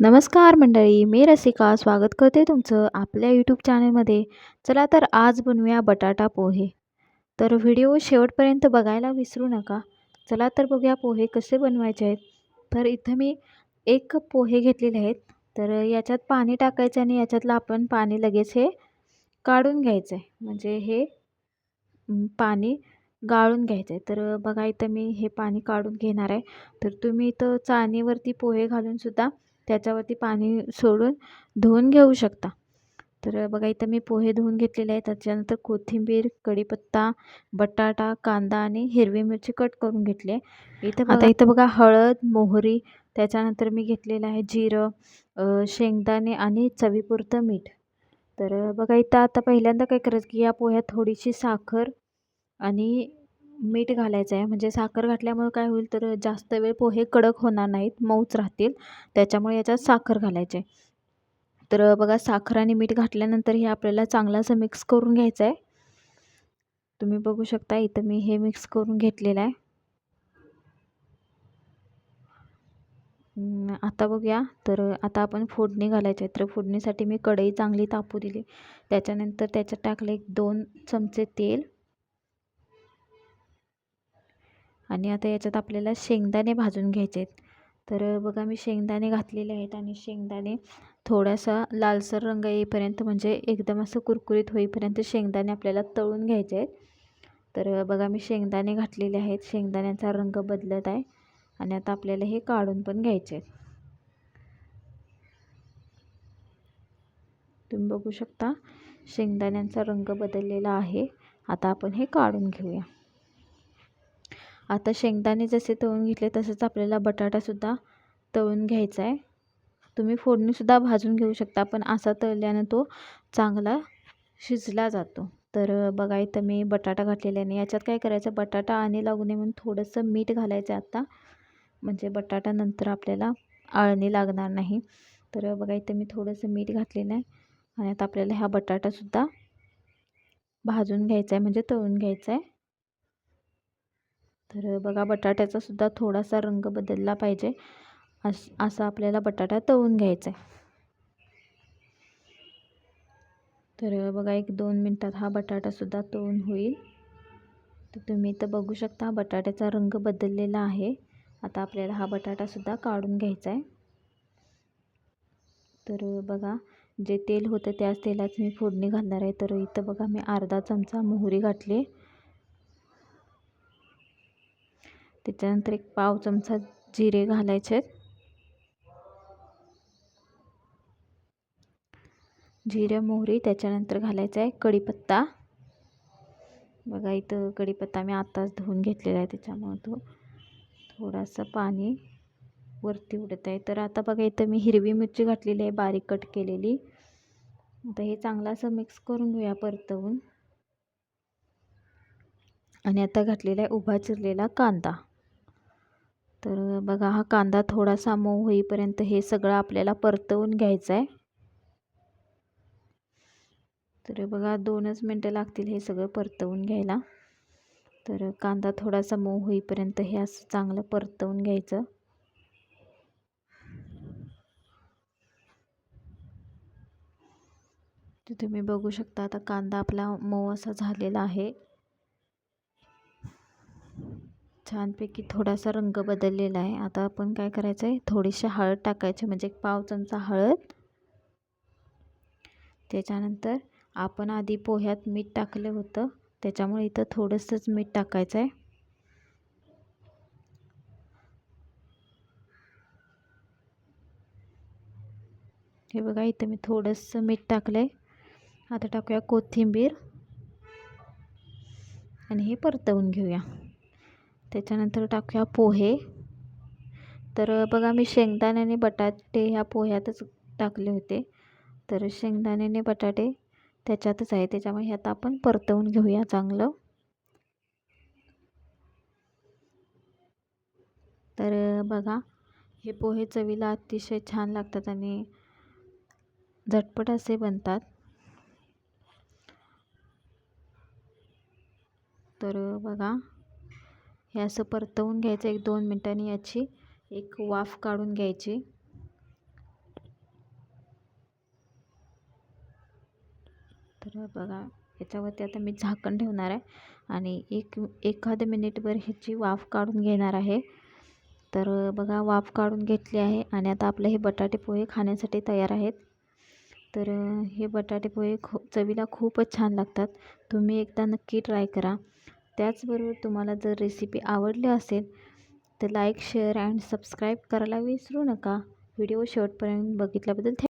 नमस्कार मंडळी मी रसिका. स्वागत करते तुमचं आपल्या यूट्यूब चॅनलमध्ये चला तर आज बनवूया बटाटा पोहे. तर व्हिडिओ शेवटपर्यंत बघायला विसरू नका. चला तर बघूया पोहे कसे बनवायचे आहेत. तर इथं मी एक कप पोहे घेतलेले आहेत. तर याच्यात पाणी टाकायचं आणि याच्यातलं आपण पाणी लगेच हे काढून घ्यायचं आहे म्हणजे हे पाणी गाळून घ्यायचं आहे तर बघा इथं मी हे पाणी काढून घेणार आहे. तर तुम्ही इथं चाळणीवरती पोहे घालूनसुद्धा त्याच्यावरती पाणी सोडून धुवून घेऊ शकता. तर बघा इथं मी पोहे धुवून घेतलेले आहेत. त्याच्यानंतर कोथिंबीर कढीपत्ता बटाटा कांदा आणि हिरवी मिरची कट करून घेतली आहे. इथं आता इथं बघा हळद मोहरी त्याच्यानंतर मी घेतलेलं आहे जिरं शेंगदाणे आणि चवीपुरतं मीठ. तर बघा इथं आता पहिल्यांदा काय करायचं की या पोह्यात थोडीशी साखर आणि मीठ घालायचं आहे. म्हणजे साखर घातल्यामुळे काय होईल तर जास्त वेळ पोहे कडक होणार नाहीत मऊच राहतील. त्याच्यामुळे याच्यात साखर घालायचे तर बघा साखर आणि मीठ घातल्यानंतर हे आपल्याला चांगलं असं मिक्स करून घ्यायचं आहे. तुम्ही बघू शकता इथं मी हे मिक्स करून घेतलेलं आहे. आता बघूया. तर आता आपण फोडणी घालायची आहे. तर फोडणीसाठी मी कढई चांगली तापू दिली. त्याच्यानंतर त्याच्यात टाकले एक दोन चमचे तेल. आणि आता याच्यात आपल्याला शेंगदाणे भाजून घ्यायचे आहेत. तर बघा मी शेंगदाणे घातलेले आहेत आणि शेंगदाणे थोडासा लालसर रंग येईपर्यंत म्हणजे एकदम असं कुरकुरीत होईपर्यंत शेंगदाणे आपल्याला तळून घ्यायचे आहेत. तर बघा मी शेंगदाणे घातलेले आहेत. शेंगदाण्याचा रंग बदलत आहे आणि आता आपल्याला हे काढून पण घ्यायचे आहेत. तुम्ही बघू शकता शेंगदाण्यांचा रंग बदललेला आहे. आता आपण हे काढून घेऊया. आता शेंगदाणे जसे तळून घेतले तसंच आपल्याला बटाटासुद्धा तळून घ्यायचा आहे तुम्ही फोडणीसुद्धा भाजून घेऊ शकता पण असा तळल्यानं तो चांगला शिजला जातो. तर बघा इथं मी बटाटा घातलेला आहे. याच्यात काय करायचं बटाटा आणि लागू नये म्हणून थोडंसं मीठ घालायचं आता. म्हणजे बटाटा नंतर आपल्याला आळणी लागणार नाही. तर बघा इथं मी थोडंसं मीठ घातलेलं आहे. आणि आता आपल्याला हा बटाटासुद्धा भाजून घ्यायचा आहे म्हणजे तळून घ्यायचा आहे तर बघा बटाट्याचा सुद्धा थोडासा रंग बदलला पाहिजे. अस असा आपल्याला बटाटा तळून घ्यायचा आहे. तर बघा एक दोन मिनटात हा बटाटासुद्धा तळून होईल. तर तुम्ही इथं बघू शकता बटाट्याचा रंग बदललेला आहे. आता आपल्याला हा बटाटासुद्धा काढून घ्यायचा आहे. तर बघा जे तेल होतं त्याच तेलात मी फोडणी घालणार आहे. तर इथं बघा मी अर्धा चमचा मोहरी घातली त्याच्यानंतर एक पाव चमचा जिरे घालायचे जिरे मोहरी त्याच्यानंतर घालायचं आहे कढीपत्ता. बघा इथं कढीपत्ता मी आत्ताच धुवून घेतलेला आहे त्याच्यामुळं तो थोडासा पाणी वरती उडत आहे. तर आता बघा इथं मी हिरवी मिरची घातलेली आहे बारीक कट केलेली. आता हे चांगलं असं मिक्स करून घेऊया परतवून. आणि आता घातलेला आहे उभा चिरलेला कांदा. तर बघा हा कांदा थोडासा मऊ होईपर्यंत हे सगळं आपल्याला परतवून घ्यायचं आहे तर बघा दोनच मिनटं लागतील हे सगळं परतवून घ्यायला. तर कांदा थोडासा मऊ होईपर्यंत हे असं चांगलं परतवून घ्यायचं. तर तुम्ही बघू शकता आता कांदा आपला मऊ असा झालेला आहे. छानपैकी थोडासा रंग बदललेला आहे. आता आपण काय करायचं आहे थोडीशी हळद टाकायची म्हणजे एक पाव चमचा हळद. त्याच्यानंतर आपण आधी पोह्यात मीठ टाकलं होतं. त्याच्यामुळे इथं थोडंसंच मीठ टाकायचं आहे हे बघा इथं मी थोडंसं मीठ टाकलं आहे आता टाकूया कोथिंबीर. आणि हे परतवून घेऊया. त्याच्यानंतर टाकूया पोहे. तर बघा मी शेंगदाणे आणि बटाटे ह्या पोह्यातच टाकले होते. तर शेंगदाणे आणि बटाटे त्याच्यातच आहे. त्याच्यामुळे ह्यात आपण परतवून घेऊया चांगलं. तर बघा हे पोहे चवीला अतिशय छान लागतात आणि झटपट असे बनतात. तर बघा हे असं परतवून घ्यायचं एक दोन मिनटांनी याची एक वाफ काढून घ्यायची. तर बघा याच्यावरती आता मी झाकण ठेवणार आहे आणि एक एखाद मिनिटभर ह्याची वाफ काढून घेणार आहे. तर बघा वाफ काढून घेतली आहे आणि आता आपले हे बटाटे पोहे खाण्यासाठी तयार आहेत. तर हे बटाटे पोहे खो चवीला खूपच छान लागतात. तुम्ही एकदा नक्की ट्राय करा. त्याचबरोबर तुम्हाला जर रेसिपी आवडली असेल तर लाईक शेअर अँड सबस्क्राईब करायला विसरू नका. व्हिडिओ शेवटपर्यंत बघितल्याबद्दल थँक